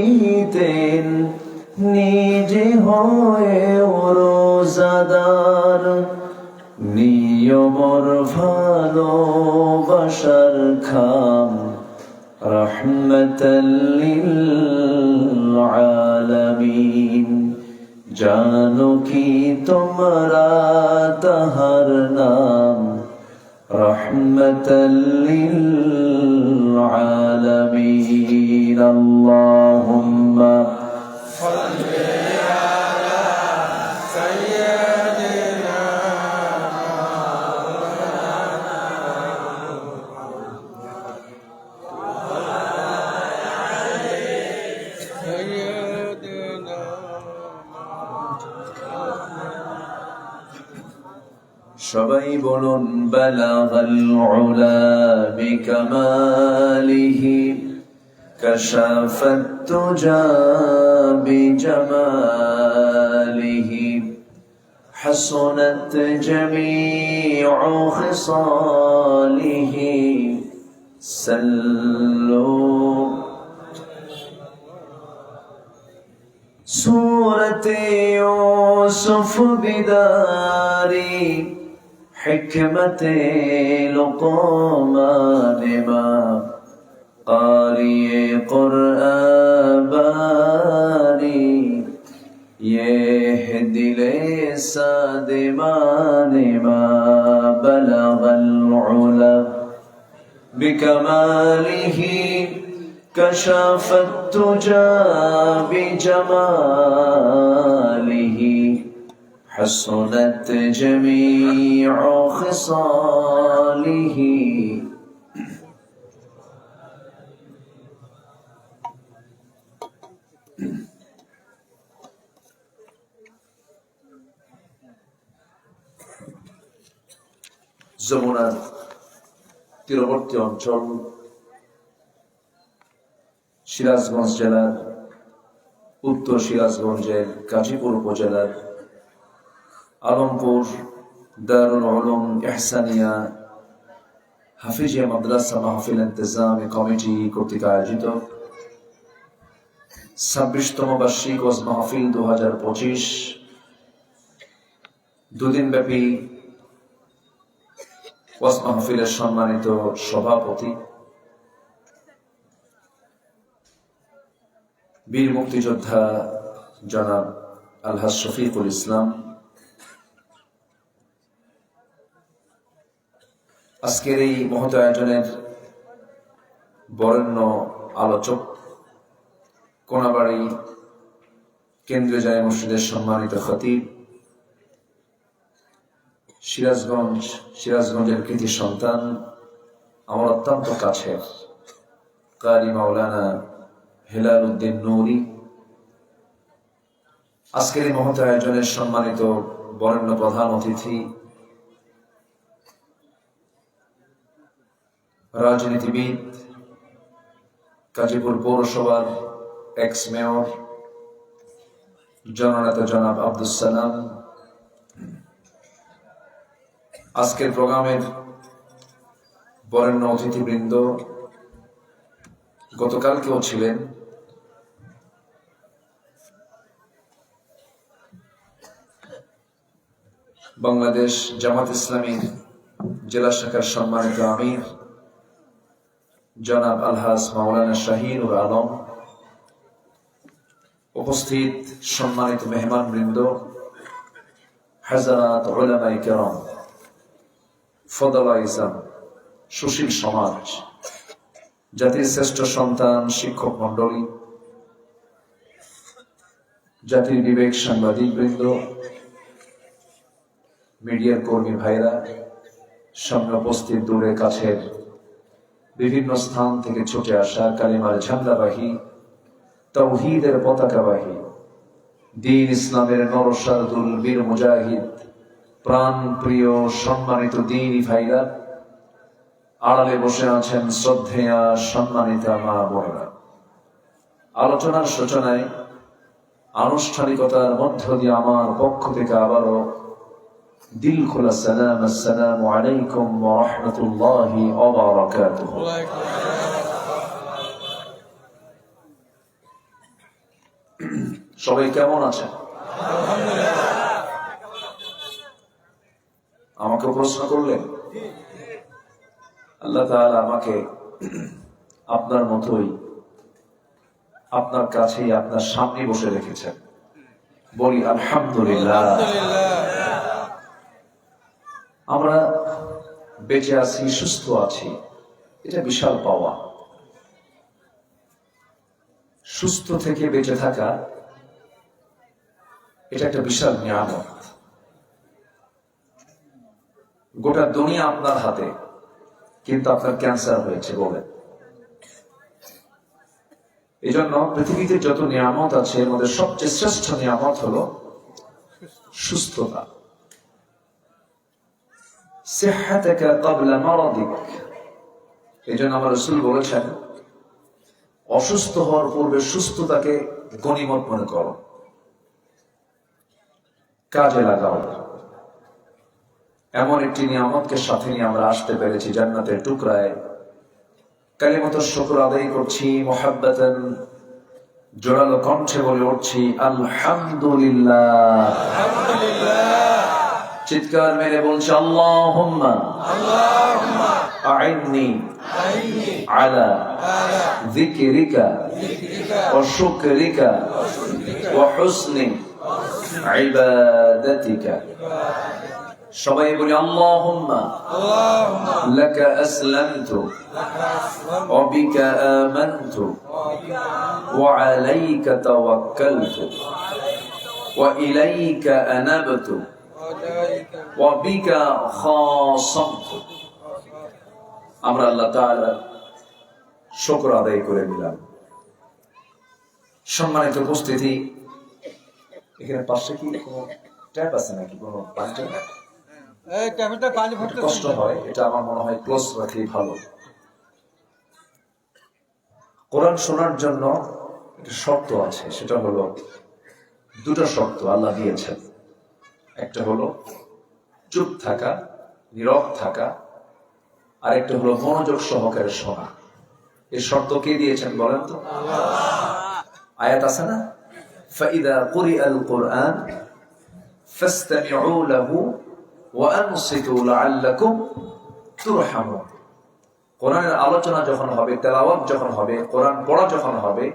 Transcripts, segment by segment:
দিতেন নিজে হয়ে রোজাদার নিয়মর ভালোবাসার খাম। রহমতলিল আলমিন জানো কি তোমরা তাহার নাম? রহমতলিল আলমিন আল্লাহুম্মা العلا بكماله كشف التجا بجماله حسنت جميع خصاله سلوا سورة يوسف بداري حكمة لقمان ما قارئ قرآن يهدي ليس دمان ما بلغ العلا. بكماله كشف التجى بجماله. حسنت جميع خصاله যমুনার তীরবর্তী অঞ্চল সিরাজগঞ্জ জেলার উত্তর সিরাজগঞ্জের গাজীপুর উপজেলার আলমপুর দারুল উলুম ইহসানিয়া হাফিজিয়া মাদ্রাসা মাহফিল ইন্তজামি কমিটি কর্তৃক আয়োজিত ছাব্বিশতম বার্ষিক ওয়াজ মাহফিল দু হাজার পঁচিশ। দুদিন ব্যাপী ওয়াজ মাহফিলের সম্মানিত সভাপতি বীর মুক্তিযোদ্ধা জনাব আলহাজ শফিকুল ইসলাম। আজকের এই মহত আয়োজনের বরেণ্য আলোচক, কোনাবাড়ি কেন্দ্রীয় জায় মসজিদের সম্মানিত খতিব, সিরাজগঞ্জ, সিরাজগঞ্জের কৃতি সন্তান, আমার অত্যন্ত কাছের কারি মাওলানা হেলাল উদ্দিন নৌরি। আজকের এই মহত আয়োজনের সম্মানিত বরেণ্য প্রধান অতিথি রাজনীতিবিদ গাজীপুর পৌরসভার এক্স মেয়র জননেতা জনাব আব্দুল সালাম। আজকের প্রোগ্রামের বরেণ্য অতিথিবৃন্দ গতকালকেও ছিলেন। বাংলাদেশ জামাত ইসলামীর জেলা শাখার সম্মানিত আমির জনাব আলহাজ মাওলানা শাহিনুর আলম, উপস্থিত সম্মানিত মেহমান বৃন্দ হাজারাত ওলামাই কেরম ফদলা সুশীল সমাজ, জাতির শ্রেষ্ঠ সন্তান শিক্ষক মন্ডলী জাতির বিবেক সাংবাদিক বৃন্দ মিডিয়ার কর্মী ভাইরা, সামনে উপস্থিত দূরে কাছের বিভিন্ন স্থান থেকে ছুটে আসা কালিমার ঝান্ডাবাহী, তৌহিদের পতাকাবাহী, দিন ইসলামের নরসাদুল বীর মুজাহিদ প্রাণ প্রিয় সম্মানিত দিনী ভাইরা, আড়ালে বসে আছেন শ্রদ্ধেয়া সম্মানিতা মা বোনেরা। আলোচনার সূচনায় আনুষ্ঠানিকতার মধ্য দিয়ে আমার পক্ষ থেকে আবারও দিল খোলা সালাম, আসসালামু আলাইকুম ওয়া রাহমাতুল্লাহি ওয়া বারাকাতুহু। সবাই কেমন আছেন? আমাকে প্রশ্ন করলেন? আল্লাহ তাআলা আমাকে আপনার মতোই, আপনার কাছেই আপনার সামনে বসে রেখেছেন। বলি আলহামদুলিল্লাহ। আমরা বেঁচে আছি, সুস্থ আছি। এটা বিশাল পাওয়া। সুস্থ থেকে বেঁচে থাকা, এটা একটা বিশাল নিয়ামত। গোটা দুনিয়া আপনার হাতে, কিন্তু আপনার ক্যান্সার হয়েছে বলেন এই জন্য পৃথিবীতে যত নিয়ামত আছে মধ্যে সবচেয়ে শ্রেষ্ঠ নিয়ামত হলো সুস্থতা। ক্বাবলা মারাদিক। আমার রসুল বলেছেন, অসুস্থ হওয়ার পূর্বে সুস্থতাকে গণিমত মনে করো। কাজে লাগাও। এমন একটি নিয়ামতকে সাথে নিয়ে আমরা আসতে পেরেছি জান্নাতের টুকরায়। কালিমত শুক্র আদায় করছি, মোহাব্বতন জোরালো কণ্ঠে বলে উঠছি আলহামদুলিল্লাহ। চিৎকার মেরে বলছে আল্লাহুম্মা আইন্নি আলা যিকরিকা ওয়া শুকরিকা ওয়া হুসনি ইবাদাতিকা। সবাই বলি আল্লাহুম্মা লাকা আসলামতু ওয়া বিকা আমানতু ওয়া আলাইকা তাওয়াক্কালতু ওয়া ইলাইকা আনাবতু বিকা আমরা আল্লাহ তাআলা শুকর আদায় করে নিলাম। সম্মানিত উপস্থিতি এখানে পাশে কি কোনো ট্যাপ আছে নাকি? কোনো পানি কষ্ট হয় এটা আমার মনে হয় ক্লোজ রাখলেই ভালো। কোরআন শোনার জন্য একটা শর্ত আছে সেটা হলো দুটো শর্ত আল্লাহ দিয়েছেন। একটা হলো চুপ থাকা নীরব থাকা আর একটা হলো মনোযোগ সহকারে শোনা এই শর্ত কে দিয়েছেন বলেন তো আয়াত আছে না فإذا قرئ القرآن فاستمعوا له وأنصتوا لعلكم ترحمون কোরআনের আলোচনা যখন হবে তেলাওয়াত যখন হবে কোরআন পড়া যখন হবে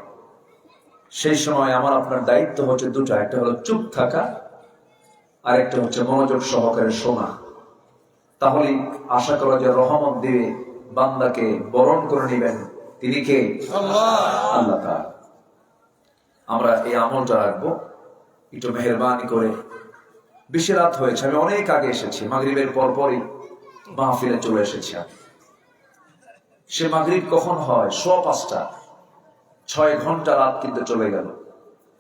সেই সময় আমার আপনার দায়িত্ব হচ্ছে দুটো একটা হলো চুপ থাকা আর একটা হচ্ছে মনোযোগ সহকারে শোনা। তাহলে আশা করা যে রহমত দিয়ে বান্দাকে বরণ করে নেবেন। তিনি কে? আল্লাহ। তাআলা। আমরা এই আমলটা রাখব। একটু মেহরবানি করে। বেশি রাত হয়েছে আমি অনেক আগে এসেছি। মাগরিবের পর পরই মাহফিলে চলে এসেছি আমি। সে মাগরিব কখন হয়? সোয়া পাঁচটা। ছয় ঘণ্টা রাত কিন্তু চলে গেল।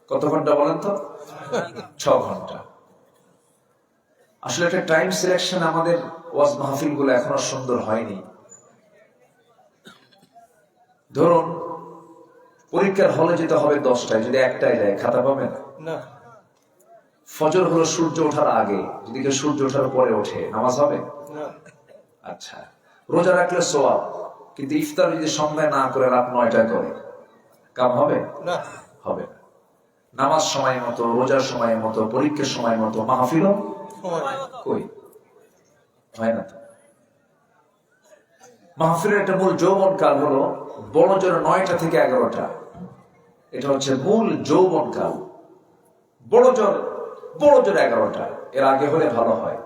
কত ঘণ্টা বলেন তো? ছ ঘণ্টা। আসলে একটা টাইম সিলেকশন আমাদের ওয়াজ মাহফিলগুলো এখনও সুন্দর হয়নি। ধরুন পরীক্ষার হলে যেতে হবে দশটায় যদি একটায় যায় খাতা পাবেন? না। ফজর হলো সূর্য ওঠার আগে যদি কেউ সূর্য ওঠার পরে ওঠে নামাজ হবে? আচ্ছা। রোজা রাখলে সোয়াব কিন্তু ইফতার যদি সন্ধ্যায় না করে রাত নয়টায় করে কাম হবে? না। হবে নামাজ সময় মতো রোজার সময় মতো পরীক্ষার সময় মতো মাহফিলও কই? হয় না মাহফিলের একটা মূল যৌবন কাল হলো বড় জোর নয়টা থেকে এগারোটা। এটা হচ্ছে মূল যৌবন কাল বড় জোর বড় জোর এগারোটা। এর আগে হলে ভালো হয়।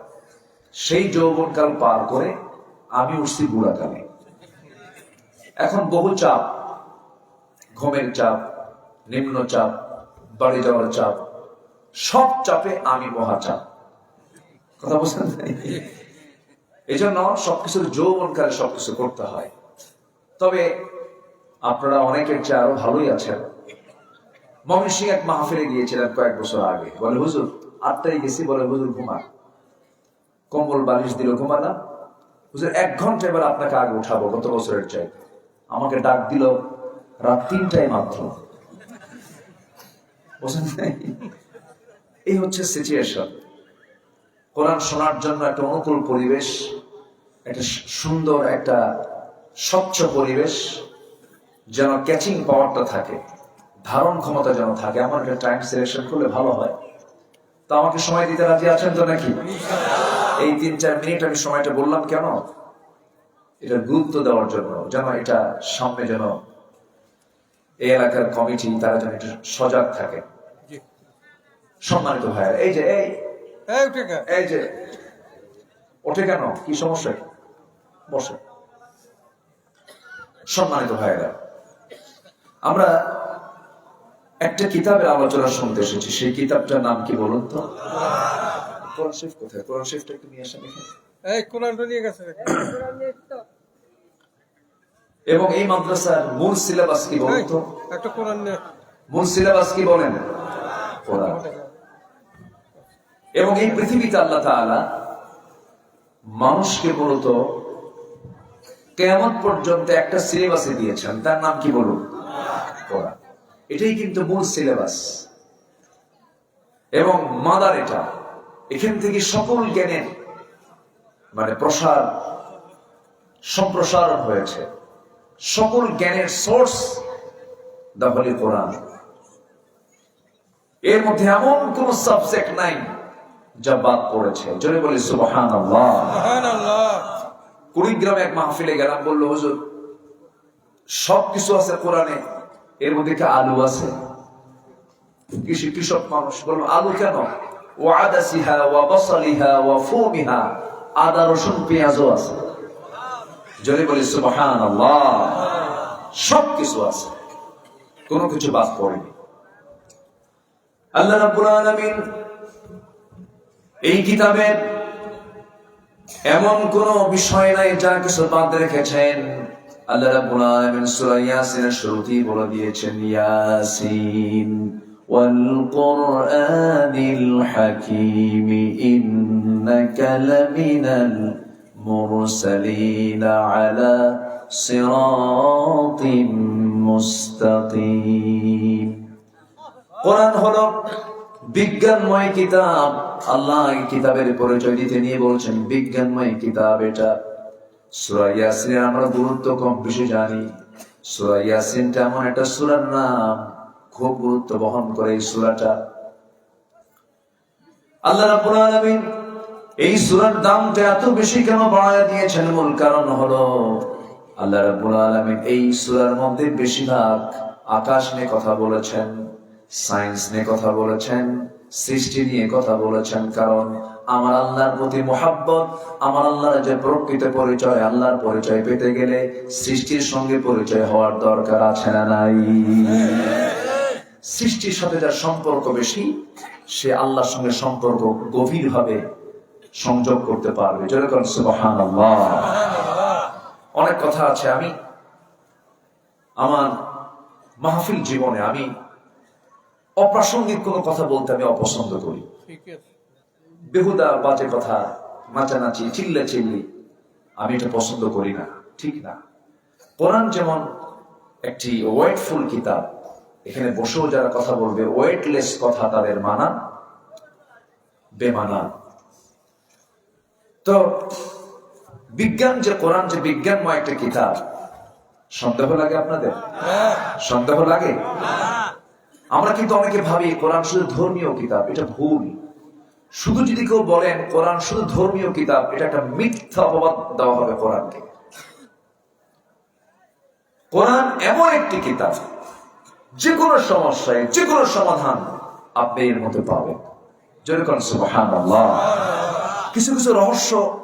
সেই যৌবন কাল পার করে আমি উঠছি বুড়াকালে। এখন বহু চাপ, ঘুমের চাপ, নিম্ন চাপ, বাড়ি যাওয়ার চাপ, সব চাপে আমি মহা চাপ। কথা বুঝতে এই জন্য সবকিছুর যৌবন যৌবনকালে সবকিছু করতে হয়। তবে আপনারা অনেকের চেয়ে আরও ভালোই আছেন। মমিন সিং এক মাহফিলে গিয়েছিলেন কয়েক বছর আগে। বলে, হুজুর আটটায় গেছি বলে, হুজুর ঘুমা কম্বল, বালিশ দিল ঘুমালাম হুজুর, এক ঘণ্টা এবার আপনাকে আগে উঠাবো গত বছরের চাই? আমাকে ডাক দিল রাত তিনটায় মাত্র। বুঝলেন? এই হচ্ছে সিচুয়েশন কোরআন শোনার জন্য একটা অনুকূল পরিবেশ একটা সুন্দর একটা স্বচ্ছ পরিবেশ যেন ক্যাচিং পাওয়ারটা থাকে ধারণ ক্ষমতা যেন থাকে। আমার একটা টাইম সিলেকশন করলে ভালো হয়। তো আমাকে সময় দিতে রাজি আছেন তো নাকি? এই তিন চার মিনিট আমি সময়টা বললাম কেন? এটা গুরুত্ব দেওয়ার জন্য যেন এটা সামনে যেন এই এলাকার কমিটি তারা যেন একটু সজাগ থাকে। সম্মানিত ভাইয়ের এই যে এই এই যে ওঠে কেন? কি সমস্যা? বসে। সম্মানিত ভাইয়েরা আমরা একটা কিতাবের আলোচনা শুনতে এসেছি। সেই কিতাবটার নাম কি বলুন তো? কোরআন শরীফ কোথায়? কোরআন শরীফটা একটু নিয়ে আসেন এই কোরআনটা নিয়ে গেছে এবং এই মাদ্রাসার মূল সিলেবাস কি বলুন তো? একটা কোরআন মূল সিলেবাস কি বলেন? কোরআন। এবং এই পৃথিবীতে আল্লাহ তাআলা মানুষকে মূলত কেমন পর্যন্ত একটা সিলেবাসে দিয়েছেন। তার নাম কি বলুন? এটাই কিন্তু মূল সিলেবাস। এবং মাদার এটা। এখান থেকে সকল জ্ঞানের মানে প্রসার সম্প্রসারণ হয়েছে। সকল জ্ঞানের সোর্স দা হোলি কোরআন। এর মধ্যে এমন কোন সাবজেক্ট নাই যা বাদ পড়েছে। জোরে বলি সুবহান আল্লাহ এক মাহফিলে গেলাম বলল হুজুর সব কিছু আছে কোরআনে এর মধ্যে কি আলু আছে? কৃষি কৃষক মানুষ বলল আলু কেন? ও আদাসিহা ওয়া বসালিহা ওয়া ফুমিহা আদা রসুন পেঁয়াজও আছে। যদি বলি সুবহান সব কিছু আছে। কোনো কিছু বাদ পড়েনি। আল্লাহ রাব্বুল আলামিন এই কিতাবের এমন কোন বিষয় নাই যা কিছু বাদ রেখেছেন। আল্লাহ রাব্বুল আলামিন সূরা শুরুতেই বলে দিয়েছেন, ইয়াসিন ওয়াল কুরআনিল ইন্নাকা লামিনাল মুরসালিন আলা সিরাতিম মুস্তাকিম। কোরআন হলো বিজ্ঞানময় কিতাব, আল্লাহ কিতাবের পরিচয় দিতে নিয়ে বলছেন, বিজ্ঞানময় কিতাব এটা। সূরা আমরা গুরুত্ব কম বেশি জানি। সূরা ইয়াসিনটা এমন একটা সূরার নাম, খুব গুরুত্ব বহন করে এই সূরাটা। আল্লাহ রাব্বুল আলামিন এই সূরার দামটা এত বেশি কেন বাড়ায় দিয়েছেন? মূল কারণ হলো, আল্লাহ রাব্বুল আলামিন এই সূরার মধ্যে বেশিরভাগ আকাশ নিয়ে কথা বলেছেন। সায়েন্স নিয়ে কথা বলেছেন, সৃষ্টি নিয়ে কথা বলেছেন, কারণ আমার আল্লাহর প্রতি মোহাব্বত, আমার আল্লাহর যে প্রকৃত পরিচয়, আল্লাহর পরিচয় পেতে গেলে সৃষ্টির সঙ্গে পরিচয় হওয়ার দরকার আছে না নাই? সৃষ্টির সাথে যার সম্পর্ক বেশি, সে আল্লাহর সঙ্গে সম্পর্ক গভীর ভাবে সংযোগ করতে পারবে। অনেক কথা আছে, আমি আমার মাহফিল জীবনে আমি অপ্রাসঙ্গিক কোনো কথা বলতে আমি অপছন্দ করি। বেহুদা বাজে কথা নাচানাচি চিল্লা চিল্লি আমি এটা পছন্দ করি না ঠিক না। কোরআন যেমন একটি ওয়েটফুল কিতাব এখানে বসেও যারা কথা বলবে ওয়েটলেস কথা তাদের মানা বেমানা। তো বিজ্ঞান যে কোরআন যে বিজ্ঞানময় একটা কিতাব সন্দেহ লাগে আপনাদের? হ্যাঁ। সন্দেহ লাগে? আমরা কিন্তু অনেকে ভাবি, কোরআন শুধু ধর্মীয় কিতাব, এটা ভুল। শুধু যদি কেউ বলেন, কোরআন শুধু ধর্মীয় কিতাব, এটা একটা মিথ্যা অপবাদ দেওয়া হবে কোরআনকে। কোরআন এমন একটি কিতাব যে কোনো সমস্যায় যে কোনো সমাধান আপনি এর মধ্যে পাবেন। যেরকম সুবহানাল্লাহ। কিছু কিছু রহস্য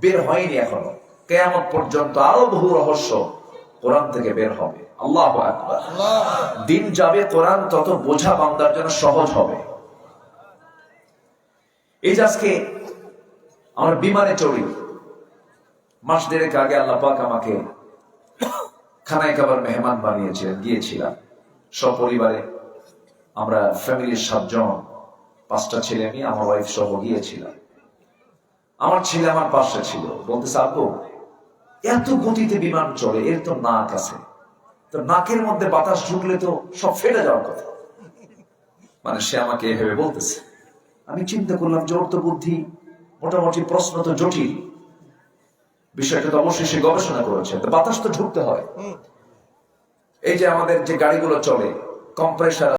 বের হয়নি এখনও। কেয়ামত পর্যন্ত আরও বহু রহস্য কোরআন থেকে বের হবে। আল্লাহ আকবার। দিন যাবে, কোরআন তত বোঝা বান্দার জন্য সহজ হবে। এই আজকে আমার বিমানে চড়ি, মাস দেড়েক আগে আল্লাহ পাক আমাকে খানায় খাবার মেহমান বানিয়েছিলেন, গিয়েছিলাম। সপরিবারে আমরা ফ্যামিলির সাতজন, পাঁচটা ছেলে নিয়ে আমার ওয়াইফ সহ গিয়েছিলাম। আমার ছেলে আমার পাশে ছিল। বলতে আব্বু এত গতিতে বিমান চলে, এর তো নাক আছে। তো নাকের মধ্যে বাতাস ঢুকলে তো সব ফেটে যাওয়ার কথা। মানে সে আমাকে এভাবে বলতেছে। আমি চিন্তা করলাম ওর তো বুদ্ধি মোটামুটি প্রশ্ন তো জটিল। বিষয়টা তো অবশ্যই সে গবেষণা করেছে বাতাস তো ঢুকতে হয়। এই যে আমাদের যে গাড়িগুলো চলে কম্প্রেসার